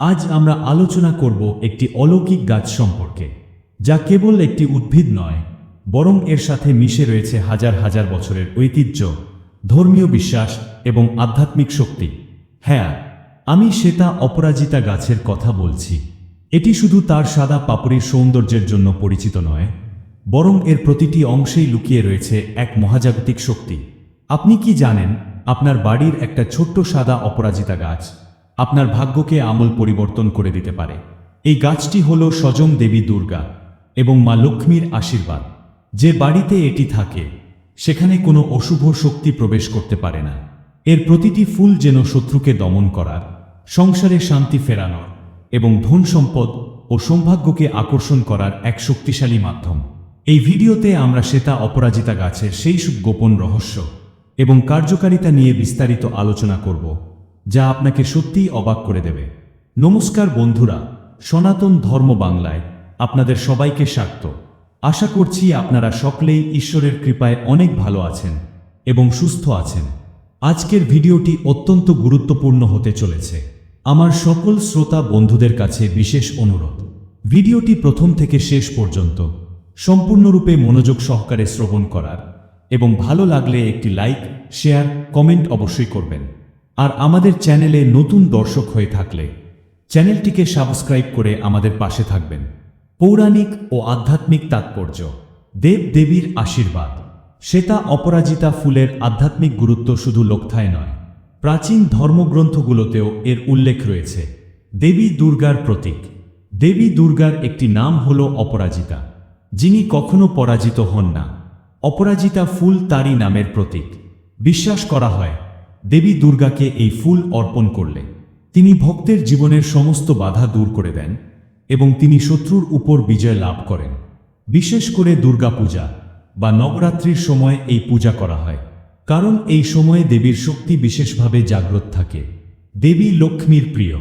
আজ আমরা আলোচনা করব একটি অলৌকিক গাছ সম্পর্কে, যা কেবল একটি উদ্ভিদ নয়, বরং এর সাথে মিশে রয়েছে হাজার হাজার বছরের ঐতিহ্য, ধর্মীয় বিশ্বাস এবং আধ্যাত্মিক শক্তি। হ্যাঁ আমি শ্বেতা অপরাজিতা গাছের কথা বলছি। এটি শুধু তার সাদা পাপড়ির সৌন্দর্যের জন্য পরিচিত নয়, বরং এর প্রতিটি অংশেই লুকিয়ে রয়েছে এক মহাজাগতিক শক্তি। আপনি কি জানেন, আপনার বাড়ির একটা ছোট্ট সাদা অপরাজিতা গাছ? আপনার ভাগ্যকে আমল পরিবর্তন করে দিতে পারে। এই গাছটি হল সজম দেবী দুর্গা এবং মা লক্ষ্মীর আশীর্বাদ। যে বাড়িতে এটি থাকে, সেখানে কোনো অশুভ শক্তি প্রবেশ করতে পারে না। এর প্রতিটি ফুল যেন শত্রুকে দমন করার, সংসারে শান্তি ফেরানোর এবং ধন সম্পদ ও সৌভাগ্যকে আকর্ষণ করার এক শক্তিশালী মাধ্যম। এই ভিডিওতে আমরা শ্বেতা অপরাজিতা গাছের সেই গোপন রহস্য এবং কার্যকারিতা নিয়ে বিস্তারিত আলোচনা করব। যা আপনাকে সত্যিই অবাক করে দেবে। নমস্কার বন্ধুরা, সনাতন ধর্ম বাংলায় আপনাদের সবাইকে স্বাগত। আশা করছি আপনারা সকলেই ঈশ্বরের কৃপায় অনেক ভালো আছেন এবং সুস্থ আছেন। আজকের ভিডিওটি অত্যন্ত গুরুত্বপূর্ণ হতে চলেছে। আমার সকল শ্রোতা বন্ধুদের কাছে বিশেষ অনুরোধ। ভিডিওটি প্রথম থেকে শেষ পর্যন্ত সম্পূর্ণরূপে মনোযোগ সহকারে শ্রবণ করার এবং ভালো লাগলে একটি লাইক, শেয়ার, কমেন্ট অবশ্যই করবেন। আর আমাদের চ্যানেলে নতুন দর্শক হয়ে থাকলে চ্যানেলটিকে সাবস্ক্রাইব করে আমাদের পাশে থাকবেন। পৌরাণিক ও আধ্যাত্মিক তাৎপর্য, দেব দেবীর আশীর্বাদ। শ্বেতা অপরাজিতা ফুলের আধ্যাত্মিক গুরুত্ব শুধু লোকথায় নয়, প্রাচীন ধর্মগ্রন্থগুলোতেও এর উল্লেখ রয়েছে। দেবী দুর্গার প্রতীক। দেবী দুর্গার একটি নাম হল অপরাজিতা, যিনি কখনো পরাজিত হন না। অপরাজিতা ফুল তারই নামের প্রতীক। বিশ্বাস করা হয় দেবী দুর্গাকে এই ফুল অর্পণ করলে। তিনি ভক্তের জীবনের সমস্ত বাধা দূর করে দেন এবং তিনি শত্রুর উপর বিজয় লাভ করেন। বিশেষ করে দুর্গাপূজা বা নবরাত্রির সময় এই পূজা করা হয়, কারণ এই সময়ে দেবীর শক্তি বিশেষভাবে জাগ্রত থাকে। দেবী লক্ষ্মীর প্রিয়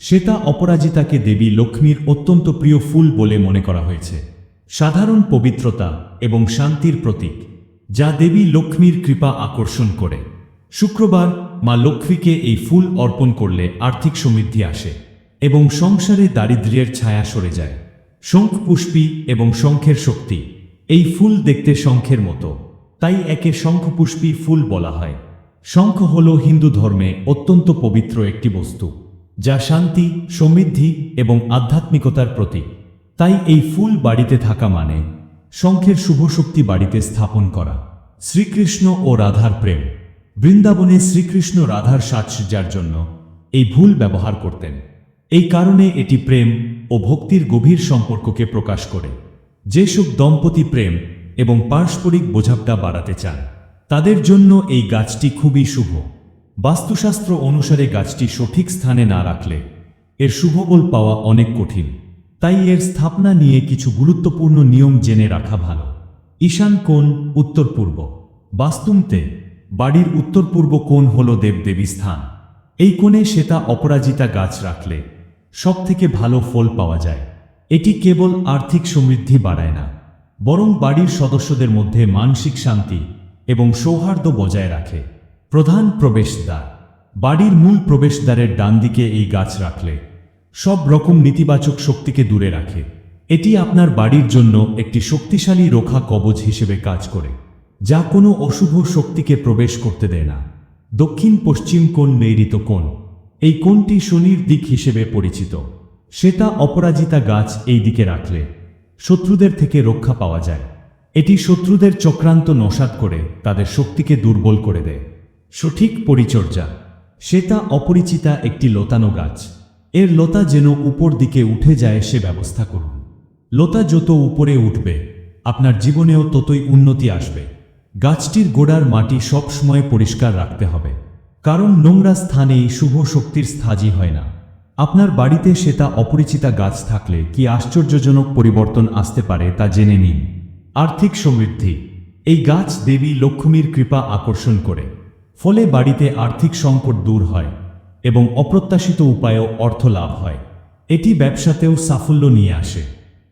শ্বেতা অপরাজিতাকে দেবী লক্ষ্মীর অত্যন্ত প্রিয় ফুল বলে মনে করা হয়েছে। সাধারণ পবিত্রতা এবং শান্তির প্রতীক, যা দেবী লক্ষ্মীর কৃপা আকর্ষণ করে। শুক্রবার মা লক্ষ্মীকে এই ফুল অর্পণ করলে আর্থিক সমৃদ্ধি আসে এবং সংসারে দারিদ্র্যের ছায়া সরে যায়। শঙ্খ পুষ্পী এবং শঙ্খের শক্তি, এই ফুল দেখতে শঙ্খের মতো, তাই একে শঙ্খপুষ্পী ফুল বলা হয়। শঙ্খ হল হিন্দু ধর্মে অত্যন্ত পবিত্র একটি বস্তু, যা শান্তি, সমৃদ্ধি এবং আধ্যাত্মিকতার প্রতীক। তাই এই ফুল বাড়িতে থাকা মানে শঙ্খের শুভ শক্তি বাড়িতে স্থাপন করা। শ্রীকৃষ্ণ ও রাধার প্রেম। বৃন্দাবনে শ্রীকৃষ্ণ রাধার সাজসজ্জার জন্য এই ভুল ব্যবহার করতেন। এই কারণে এটি প্রেম ও ভক্তির গভীর সম্পর্ককে প্রকাশ করে। যেসব দম্পতি প্রেম এবং পারস্পরিক বোঝাপটা বাড়াতে চান, তাদের জন্য এই গাছটি খুবই শুভ। বাস্তুশাস্ত্র অনুসারে গাছটি সঠিক স্থানে না রাখলে এর শুভবল পাওয়া অনেক কঠিন। তাই এর স্থাপনা নিয়ে কিছু গুরুত্বপূর্ণ নিয়ম জেনে রাখা ভালো। ঈশান কোণ উত্তর পূর্ব। বাস্তুমতে বাড়ির উত্তর পূর্ব কোণ হল দেবদেবী স্থান এই কোণে শ্বেতা অপরাজিতা গাছ রাখলে সব থেকে ভালো ফল পাওয়া যায়। এটি কেবল আর্থিক সমৃদ্ধি বাড়ায় না, বরং বাড়ির সদস্যদের মধ্যে মানসিক শান্তি এবং সৌহার্দ্য বজায় রাখে। প্রধান প্রবেশদ্বার, বাড়ির মূল প্রবেশদ্বারের ডান দিকে এই গাছ রাখলে সব রকম নেতিবাচক শক্তিকে দূরে রাখে। এটি আপনার বাড়ির জন্য একটি শক্তিশালী রক্ষা কবজ হিসেবে কাজ করে। যা কোনো অশুভ শক্তিকে প্রবেশ করতে দেয় না। দক্ষিণ পশ্চিম কোণ নৈরিত কোণ। এই কোণটি শনির দিক হিসেবে পরিচিত। শ্বেতা অপরাজিতা গাছ এই দিকে রাখলে শত্রুদের থেকে রক্ষা পাওয়া যায়। এটি শত্রুদের চক্রান্ত নসাত করে তাদের শক্তিকে দুর্বল করে দেয়। সঠিক পরিচর্যা। শ্বেতা অপরিচিতা একটি লতানো গাছ। এর লতা যেন উপর দিকে উঠে যায় সে ব্যবস্থা করুন। লতা যত উপরে উঠবে, আপনার জীবনেও ততই উন্নতি আসবে। গাছটির গোড়ার মাটি সব সময় পরিষ্কার রাখতে হবে। কারণ নোংরা স্থানেই শুভ শক্তির স্থাজি হয় না। আপনার বাড়িতে সেটা অপরিচিতা গাছ থাকলে কি আশ্চর্যজনক পরিবর্তন আসতে পারে তা জেনে নিন। আর্থিক সমৃদ্ধি। এই গাছ দেবী লক্ষ্মীর কৃপা আকর্ষণ করে। ফলে বাড়িতে আর্থিক সংকট দূর হয় এবং অপ্রত্যাশিত উপায়েও অর্থ লাভ হয়। এটি ব্যবসাতেও সাফল্য নিয়ে আসে।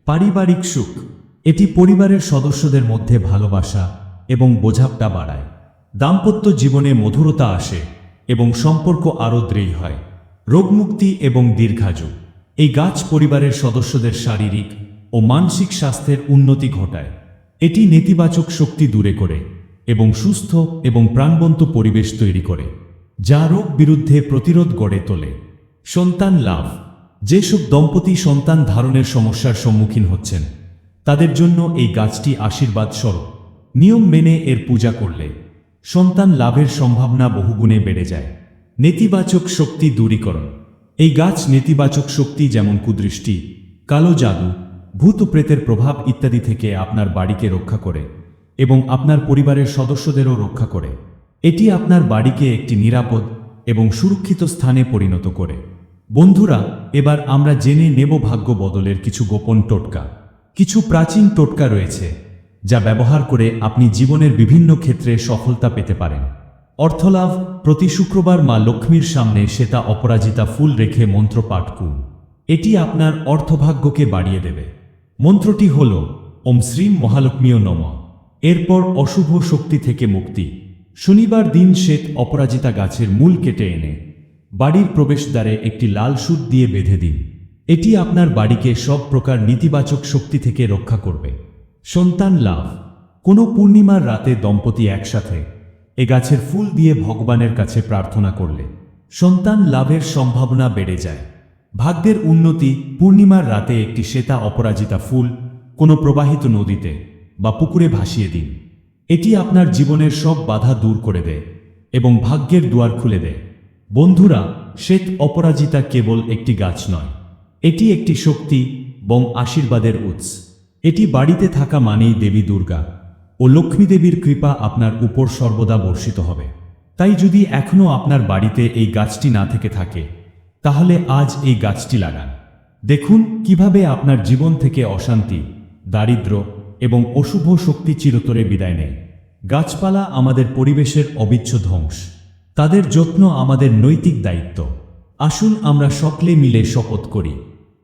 পারিবারিক সুখ। এটি পরিবারের সদস্যদের মধ্যে ভালোবাসা এবং বোঝাপটা বাড়ায়। দাম্পত্য জীবনে মধুরতা আসে এবং সম্পর্ক আরও দৃঢ় হয়। রোগমুক্তি এবং দীর্ঘায়ু। এই গাছ পরিবারের সদস্যদের শারীরিক ও মানসিক স্বাস্থ্যের উন্নতি ঘটায়। এটি নেতিবাচক শক্তি দূরে করে এবং সুস্থ এবং প্রাণবন্ত পরিবেশ তৈরি করে, যা রোগ বিরুদ্ধে প্রতিরোধ গড়ে তোলে। সন্তান লাভ। যেসব দম্পতি সন্তান ধারণের সমস্যার সম্মুখীন হচ্ছেন, তাদের জন্য এই গাছটি আশীর্বাদ স্বরূপ নিয়ম মেনে এর পূজা করলে সন্তান লাভের সম্ভাবনা বহুগুণে বেড়ে যায়। নেতিবাচক শক্তি দূরীকরণ। এই গাছ নেতিবাচক শক্তি যেমন কুদৃষ্টি, কালো জাদু, ভূত প্রেতের প্রভাব ইত্যাদি থেকে আপনার বাড়িকে রক্ষা করে এবং আপনার পরিবারের সদস্যদেরও রক্ষা করে। এটি আপনার বাড়িকে একটি নিরাপদ এবং সুরক্ষিত স্থানে পরিণত করে। বন্ধুরা, এবার আমরা জেনে নেব ভাগ্য বদলের কিছু গোপন টোটকা। কিছু প্রাচীন টোটকা রয়েছে। যা ব্যবহার করে আপনি জীবনের বিভিন্ন ক্ষেত্রে সফলতা পেতে পারেন। অর্থলাভ, প্রতি শুক্রবার মা লক্ষ্মীর সামনে শ্বেতা অপরাজিতা ফুল রেখে মন্ত্র পাঠ করুন। এটি আপনার অর্থভাগ্যকে বাড়িয়ে দেবে। মন্ত্রটি হল, ওম শ্রীম মহালক্ষ্মীয় নম। এরপর অশুভ শক্তি থেকে মুক্তি। শনিবার দিন শ্বেত অপরাজিতা গাছের মূল কেটে এনে বাড়ির প্রবেশদ্বারে একটি লাল সুত দিয়ে বেঁধে দিন। এটি আপনার বাড়িকে সব প্রকার নেতিবাচক শক্তি থেকে রক্ষা করবে। সন্তান লাভ। কোনো পূর্ণিমার রাতে দম্পতি একসাথে এ গাছের ফুল দিয়ে ভগবানের কাছে প্রার্থনা করলে সন্তান লাভের সম্ভাবনা বেড়ে যায়। ভাগ্যের উন্নতি পূর্ণিমার রাতে একটি শ্বেতা অপরাজিতা ফুল কোনো প্রবাহিত নদীতে বা পুকুরে ভাসিয়ে দিন। এটি আপনার জীবনের সব বাধা দূর করে দেয় এবং ভাগ্যের দুয়ার খুলে দেয়। বন্ধুরা, শ্বেত অপরাজিতা কেবল একটি গাছ নয়, এটি একটি শক্তি এবং আশীর্বাদের উৎস। এটি বাড়িতে থাকা মানেই দেবী দুর্গা ও লক্ষ্মী দেবীর কৃপা আপনার উপর সর্বদা বর্ষিত হবে। তাই যদি এখনও আপনার বাড়িতে এই গাছটি না থেকে থাকে, তাহলে আজ এই গাছটি লাগান। দেখুন কীভাবে আপনার জীবন থেকে অশান্তি দারিদ্র্য এবং অশুভ শক্তি চিরতরে বিদায় নেয়। গাছপালা আমাদের পরিবেশের অবিচ্ছ ধ্বংস। তাদের যত্ন আমাদের নৈতিক দায়িত্ব। আসুন আমরা সকলে মিলে শপথ করি।